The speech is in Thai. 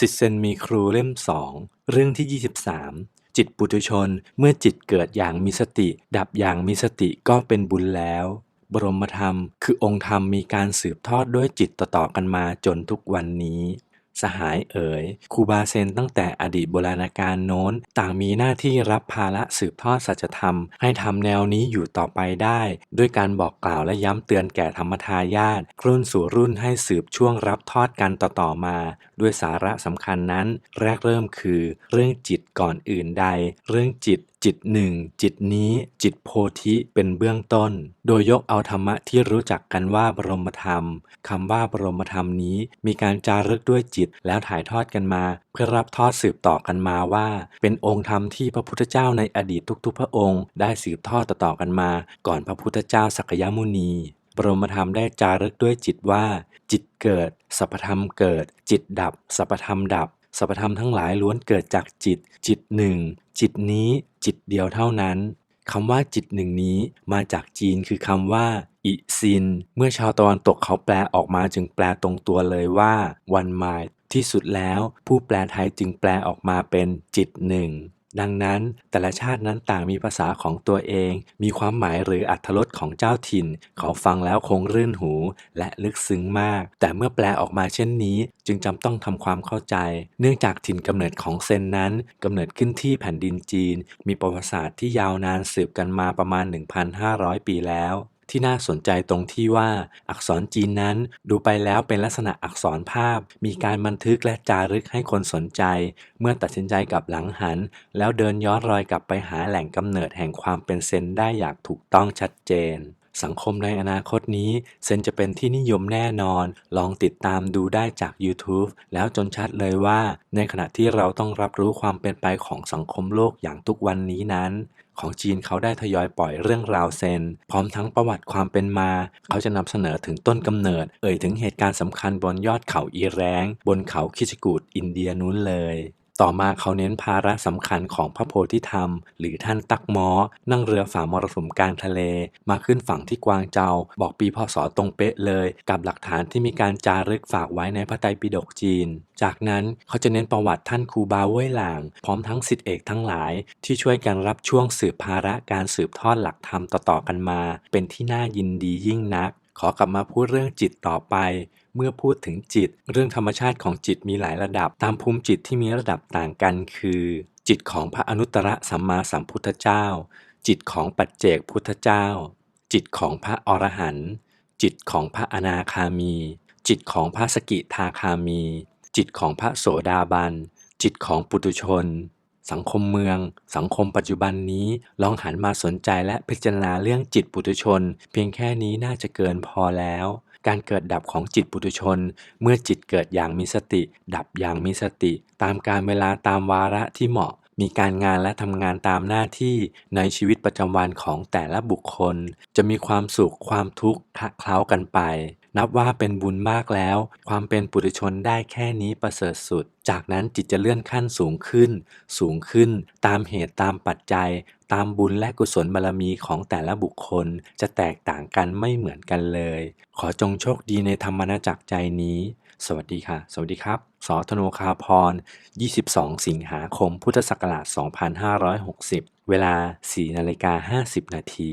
สิทธเซนมีครูเล่มสองเรื่องที่ 23 จิตปุถุชนเมื่อจิตเกิดอย่างมีสติ ดับอย่างมีสติก็เป็นบุญแล้ว บรมธรรม คือองค์ธรรมมีการสืบทอดด้วยจิตต่อๆกันมาจนทุกวันนี้ สหายเอ๋ยครูบาเซนตั้งแต่อดีตโบราณกาลโน้น ต่างมีหน้าที่รับภาระสืบทอดสัจธรรม ให้ทำแนวนี้อยู่ต่อไปได้ ด้วยการบอกกล่าวและย้ำเตือนแก่ธรรมทายาทรุ่นสู่รุ่นให้สืบช่วงรับทอดกันต่อๆมา ด้วยสาระสำคัญนั้น แรกเริ่มคือ เรื่องจิตก่อนอื่นใด เรื่องจิตจิตหนึ่งจิตนี้จิตโพธิเป็นเบื้องต้น โดยยกเอาธรรมะที่รู้จักกันว่าบรมธรรมคำว่าบรมธรรมนี้ มีการจารึกด้วยจิตแล้วถ่ายทอดกันมา เพื่อรับทอดสืบต่อกันมาว่า เป็นองค์ธรรมที่พระพุทธเจ้าในอดีตทุกๆ พระองค์ ได้สืบทอดต่อๆกันมา ก่อนพระพุทธเจ้าสักยมุนีบรมธรรมได้จารึกด้วยจิตว่า จิตเกิดสัพพธรรมเกิด จิตดับสัพพธรรมดับ สัพพธรรมทั้งหลายล้วนเกิดจากจิต จิตหนึ่ง จิตนี้ จิตเดียวเท่านั้นคำว่าจิตหนึ่งนี้มาจากจีนคือคำว่าอิซิน เมื่อชาวตะวันตกเขาแปลออกมาจึงแปลตรงตัวเลยว่าวันหมายที่สุดแล้ว ผู้แปลไทยจึงแปลออกมาเป็นจิตหนึ่ง ดังนั้นแต่ละชาตินั้นต่างมีภาษาของตัวเอง มีความหมายหรืออัธรสของเจ้าถิ่น เขาฟังแล้วคงรื่นหู และลึกซึ้งมาก แต่เมื่อแปลออกมาเช่นนี้ จึงจำต้องทำความเข้าใจ เนื่องจากถิ่นกำเนิดของเซนนั้นกำเนิดขึ้นที่แผ่นดินจีน มีประวัติศาสตร์ที่ยาวนานสืบกันมาประมาณ 1,500 ปีแล้ว ที่น่าสนใจตรงที่ว่าอักษรจีนนั้นดูไปแล้วเป็นลักษณะอักษรภาพ มีการบันทึกและจารึกให้คนสนใจ เมื่อตัดสินใจกลับหลังหัน แล้วเดินย้อนรอยกลับไปหาแหล่งกำเนิดแห่งความเป็นเซนได้อย่างถูกต้องชัดเจน สังคมในอนาคตนี้เซนจะเป็นที่นิยมแน่นอน ลองติดตามดูได้จาก YouTube แล้วจนชัดเลยว่า ในขณะที่เราต้องรับรู้ความเป็นไปของสังคมโลกอย่างทุกวันนี้นั้น ของจีนเขาได้ทยอยปล่อยเรื่องราวเซน พร้อมทั้งประวัติความเป็นมา เขาจะนำเสนอถึงต้นกำเนิด เอ่ยถึงเหตุการณ์สำคัญบนยอดเขาอีแรง บนเขาคิชกูดอินเดียนู้นเลย ต่อมาเขาเน้นภาระสำคัญของพระโพธิธรรม หรือท่านตักม้อ นั่งเรือฝ่ามรสุมกลางทะเล มาขึ้นฝั่งที่กวางเจา บอกปีพศตรงเป๊ะเลย กับหลักฐานที่มีการจารึกฝากไว้ในพระไตรปิฎกจีน จากนั้นเขาจะเน้นประวัติท่านครูบาเว่ยหลาง พร้อมทั้งสิทธิเอกทั้งหลาย ที่ช่วยกันรับช่วงสืบภาระการสืบทอดหลักธรรมต่อๆกันมา เป็นที่น่ายินดียิ่งนัก ขอกลับมาพูดเรื่องจิตต่อไป เมื่อพูดถึงจิต เรื่องธรรมชาติของจิตมีหลายระดับ ตามภูมิจิตที่มีระดับต่างกันคือ จิตของพระอนุตตรสัมมาสัมพุทธเจ้า จิตของปัจเจกพุทธเจ้า จิตของพระอรหันต์จิตของพระอนาคามี จิตของพระสกิทาคามี จิตของพระโสดาบัน จิตของปุถุชน สังคมเมือง สังคมปัจจุบันนี้ลองหันมาสนใจและพิจารณาเรื่องจิตปุถุชน เพียงแค่นี้น่าจะเกินพอแล้ว การเกิดดับของจิตปุถุชน เมื่อจิตเกิดอย่างมีสติ ดับอย่างมีสติ ตามการเวลาตามวาระที่เหมาะ มีการงานและทำงานตามหน้าที่ในชีวิตประจำวันของแต่ละบุคคล จะมีความสุขความทุกข์คละเคล้ากันไป นับว่าเป็นบุญมากแล้ว ความเป็นปุถุชนได้แค่นี้ประเสริฐสุด จากนั้นจิตจะเลื่อนขั้นสูงขึ้น สูงขึ้น ตามเหตุตามปัจจัย ตามบุญและกุศลบารมีของแต่ละบุคคล จะแตกต่างกันไม่เหมือนกันเลย ขอจงโชคดีในธรรมนาจักใจนี้ สวัสดีค่ะ สวัสดีครับสอธโนคาพร 22 สิงหาคม พุทธศักราช 2560 เวลา 4 นาฬิกา 50 นาที